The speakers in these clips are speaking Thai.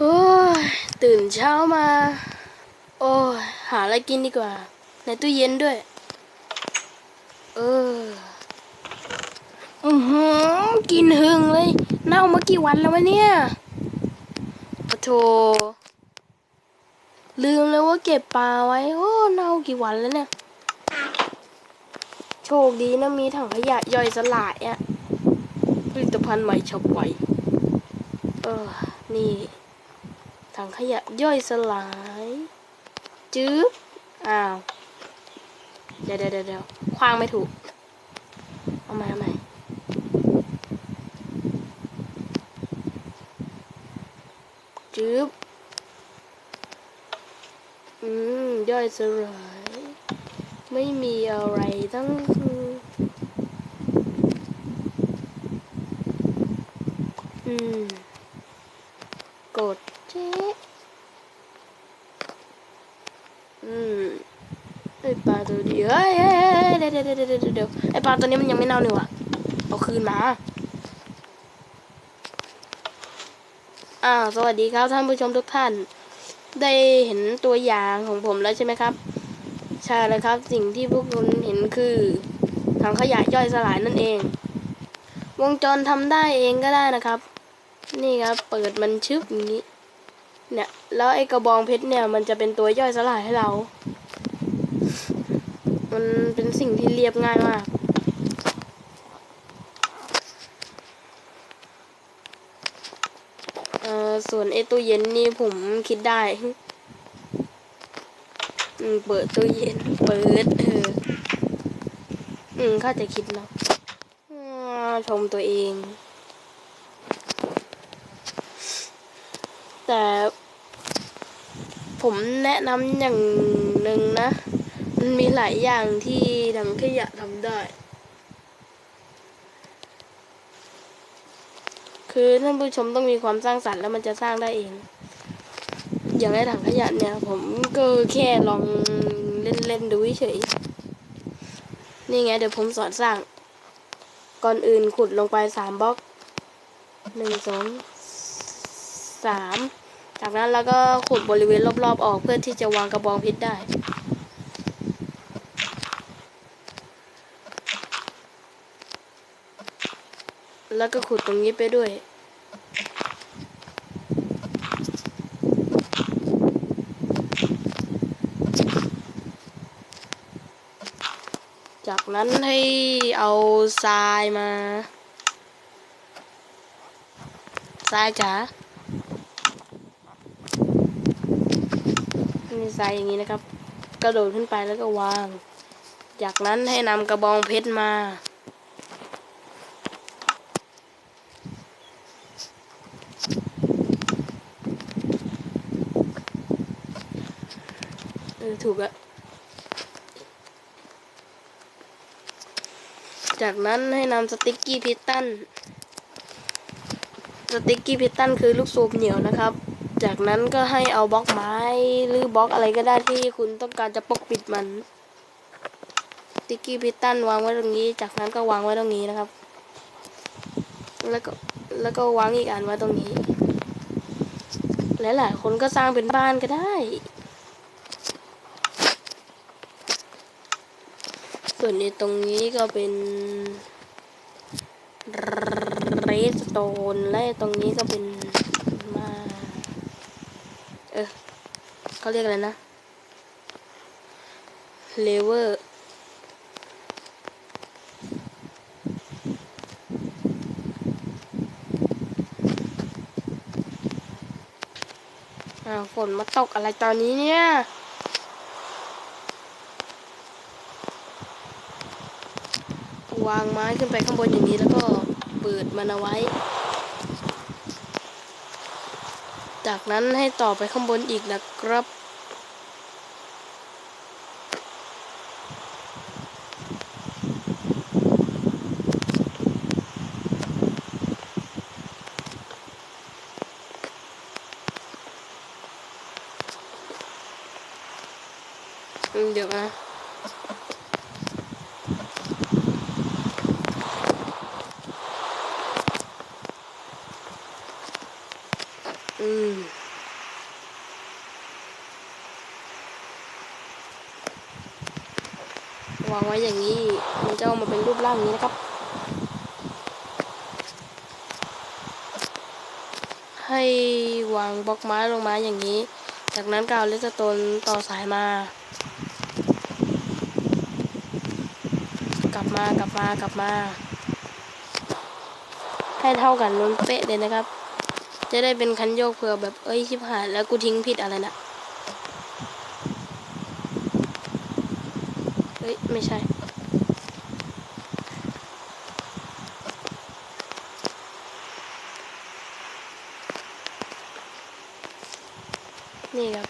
โอ้ยตื่นเช้ามา โอ้ยหาอะไรกินดีกว่า ในตู้เย็นด้วย เอออือหือกินหึงเลย เน่ามากี่วันแล้ววะเนี่ยปะโถลืมเลยว่าเก็บปลาไว้ โอ้เน่ากี่วันแล้วเนี่ย โชคดีนะมีถังขยะย่อยสลายอะผลิตภัณฑ์ใหม่ฉับไวเออ นี่ ถังขยะย่อยสลาย จื๊บอ้าว เดี๋ยวเดี๋ยวเดี๋ยวคว้างไม่ถูก เอาใหม่เอาใหม่จื๊บอืม ย่อยสลาย ไม่มีอะไรทั้งอืม กดเจ๊อืมไอ เดียวเฮ้ยเฮ้ยเฮ้ยเดี๋ยวเดี๋ยวเดี๋ยวเดี๋ยวไอปลาตัวนี้มันยังไม่เน่านี่หวะเอาคืนมาอ้าวสวัสดีครับท่านผู้ชมทุกท่าน ได้เห็นตัวอย่างของผมแล้วใช่ไหมครับ ใช่แล้วครับ สิ่งที่พวกคุณเห็นคือถังขยะย่อยสลายนั่นเอง วงจรทำได้เองก็ได้นะครับ นี่ครับเปิดมันชึบอย่างนี้ เนี่ยแล้วไอ้กระบองเพชรเนี่ยมันจะเป็นตัวย่อยสลายให้เรา มันเป็นสิ่งที่เรียบง่ายมากเอ่อส่วนไอตู้เย็นนี่ผมคิดได้เปิดตู้เย็น เปิดเอออืมข้าใจคิดเนาะอ่าชมตัวเอง แต่ผมแนะนำอย่างหนึ่งนะ มันมีหลายอย่างที่ถังขยะทำได้ คือท่านผู้ชมต้องมีความสร้างสรรค์แล้วมันจะสร้างได้เอง อย่างในถังขยะเนี่ย ผมก็แค่ลองเล่นๆดูเฉยๆนี่ไงเดี๋ยวผมสอนสร้าง ก่อนอื่นขุดลงไปสามบล็อกหนึ่งสองสามจากนั้นเราก็ขุดบริเวณรอบๆออกเพื่อที่จะวางกระบองเพชรได้ แล้วก็ขุดตรงนี้ไปด้วย จากนั้นให้เอาทรายมาทรายจ๋านี่ทรายอย่างนี้นะครับ กระโดดขึ้นไปแล้วก็วาง จากนั้นให้นำกระบองเพชรมา ถูกอะจากนั้นให้นำสติ๊กกี้พิตตัน สติ๊กกี้พิตตันคือลูกสูบเหนียวนะครับ จากนั้นก็ให้เอาบล็อกไม้หรือบล็อกอะไรก็ได้ที่คุณต้องการจะปกปิดมัน สติ๊กกี้พิตตันวางไว้ตรงนี้ จากนั้นก็วางไว้ตรงนี้นะครับ แล้วก็แล้วก็วางอีกอันไว้ตรงนี้ หลายๆคนก็สร้างเป็นบ้านก็ได้ ส่วนในตรงนี้ก็เป็นเรสโตนและตรงนี้ก็เป็นมา เออเขาเรียกอะไรนะเลเวอร์อ้าวฝนมาตกอะไรตอนนี้เนี่ย วางไม้ขึ้นไปข้างบนอย่างนี้แล้วก็เปิดมันเอาไว้ จากนั้นให้ต่อไปข้างบนอีกนะครับ เดี๋ยวนะ อืม วาง ไว้อย่างนี้ มันจะออกมาเป็นรูปร่างนี้นะครับ ให้วางบล็อกไม้ลงมาอย่างนี้ จากนั้นก็เอาเลสโตนต่อสายมา กลับมากลับมากลับมา ให้เท่ากันล้นเป๊ะเลยนะครับ จะได้เป็นคันโยกเผื่อแบบเอ้ยชิบหายแล้วกูทิ้งผิดอะไรนะ ฮ้ย ไม่ใช่ นี่ครับ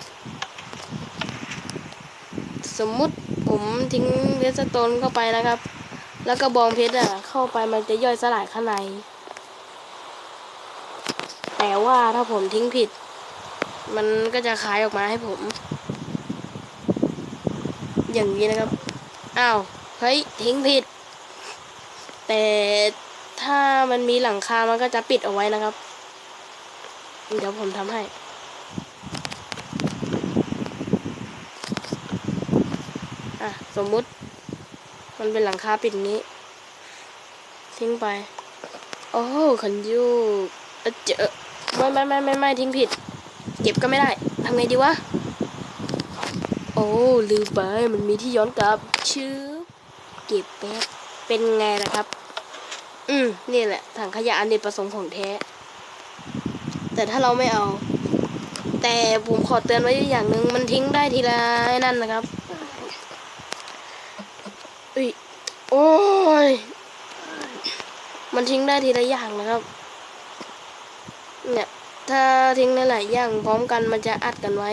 สมมุติผมทิ้งเลสโตนเข้าไปนะครับ แล้วก็บองเพชรอะ เข้าไปมันจะย่อยสลายข้างใน แต่ว่าถ้าผมทิ้งผิด มันก็จะคายออกมาให้ผม อย่างนี้นะครับ อ้าว เฮ้ย ทิ้งผิด แต่ถ้ามันมีหลังคา มันก็จะปิดเอาไว้นะครับ เดี๋ยวผมทำให้ อะ สมมุติ มันเป็นหลังคาปิดนี้ ทิ้งไป โอ้ขันยูเอ้อเจอไม่ไม่ไม่ไม่ไม่ทิ้งผิด เก็บก็ไม่ได้ทำไงดีวะ ลืมไปมันมีที่ย้อนกลับ ชื่อ เก็บแป๊บเป็นไงล่ะครับ อืมนี่แหละ ถังขยะอันเนกประสงค์ของแท้ แต่ถ้าเราไม่เอา แต่ผมขอเตือนไว้อย่างหนึ่งมันทิ้งได้ทีละไอ้นั่นนะครับอุ้ยโอ้ยมันทิ้งได้ทีละอย่างนะครับ เนี่ย ถ้าทิ้งหลายๆอย่างพร้อมกันมันจะอัดกันไว้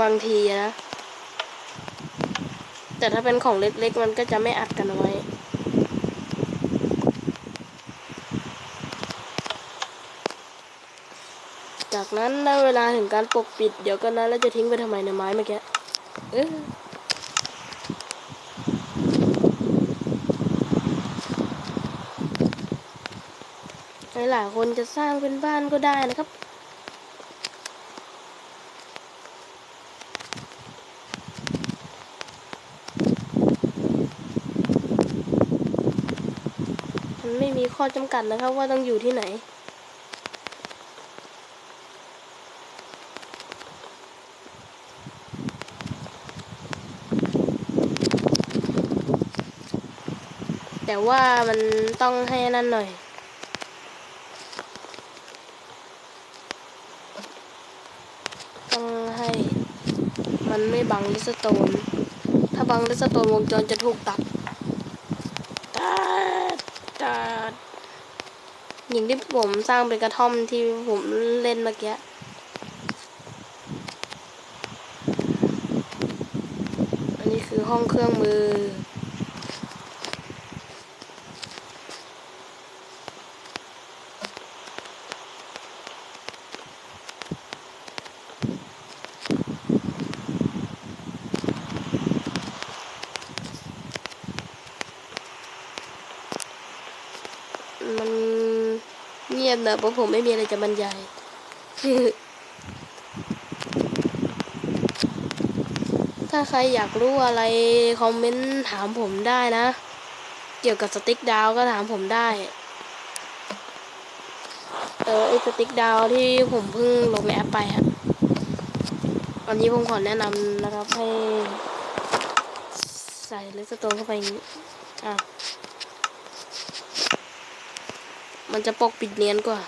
บางทีนะ แต่ถ้าเป็นของเล็กๆ มันก็จะไม่อัดกันไว้จากนั้นได้เวลาถึงการปกปิด เดี๋ยวก็นั้นแล้วจะทิ้งไปทำไมในไม้เมื่อกี้เออหลายคนจะสร้างเป็นบ้านก็ได้นะครับ มันไม่มี ข้อจำกัดนะครับว่าต้องอยู่ที่ไหน แต่ว่ามันต้องให้นั่นหน่อยต้องให้มันไม่บังลิสโตน ถ้าบังลิสโตนวงจรจะถูกตัดตัดตัด อย่างที่ผมสร้างเป็นกระท่อมที่ผมเล่นเมื่อกี้อันนี้คือห้องเครื่องมือ ยบนะเพราะผมไม่มีอะไรจะบรรยายถ้าใครอยากรู้อะไร คอมเมนต์ถามผมได้นะ เกี่ยวกับสติ๊กดาวก็ถามผมได้ เออไอสติ๊กดาวที่ผมเพิ่งลงในแอปไปฮะวันนี้ผมขอแนะนำนะครับให้ ใส่เลสโตนเข้าไปอย่างนี้อะ มันจะปกปิดเนียนกว่า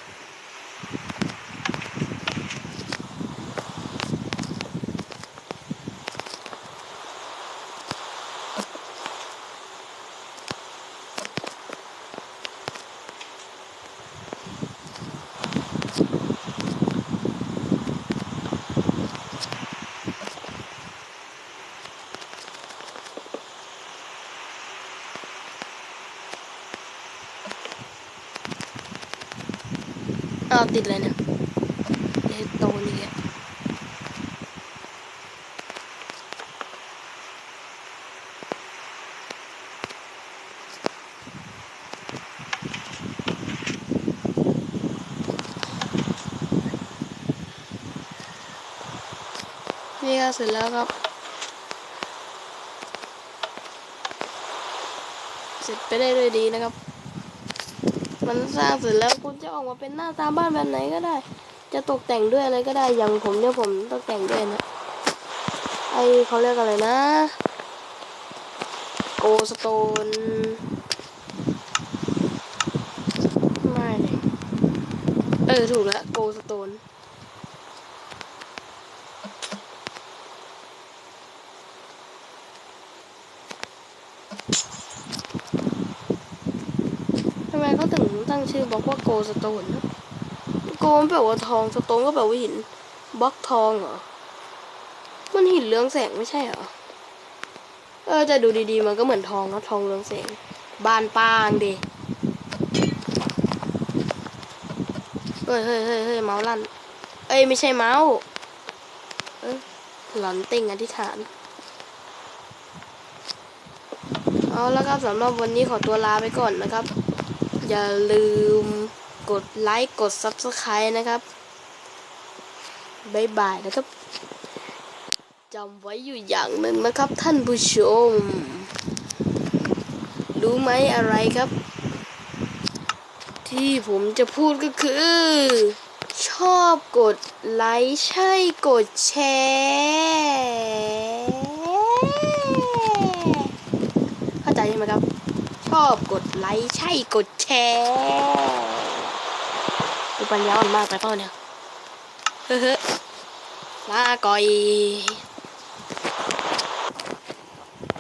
อ้าติดเลยเนี่ยเลสโตนอีกแล้วเสร็จแล้วครับ เสร็จไปได้ด้วยดีนะครับ มันสร้างเสร็จแล้วคุณจะออกมาเป็นหน้าตาบ้านแบบไหนก็ได้ จะตกแต่งด้วยอะไรก็ได้ อย่างผมเนี่ยผมตกแต่งด้วยนะ ไอเขาเรียกอะไรนะ โกสโตน ไม่เลย เออ ถูกแล้วโกสโตน ทำไมเขาถึง ตั้งชื่อบล็อกว่าโกสโตนโกมันแปลว่าทองสโตนก็แปลว่าหินบล็อกทองเหรอ มันหินเรืองแสงไม่ใช่เหรอ เออจะดูดีๆมันก็เหมือนทองนะทองเรืองแสง บานปางดิเฮ้ยเฮ้ยเฮ้ยเฮ้ยเมาส์ลั่น เอ้ยไม่ใช่เมาส์เอ้ยหลอนติ่งอธิษฐานเอาแล้วครับสำหรับวันนี้ขอตัวลาไปก่อนนะครับ อย่าลืมกดไลค์กด Subscribe นะครับบ๊ายบายนะครับจำไว้อยู่อย่างหนึ่งนะครับ ท่านผู้ชม รู้ไหมอะไรครับ ที่ผมจะพูดก็คือ ชอบกดไลค์ใช่กดแชร์เข้าใจใช่ไหมครับ ชอบกดไลค์ใช่กดแชร์ดูปัญญาอ่อนมากไปเปล่าเนี่ย เฮ้อลาก่อย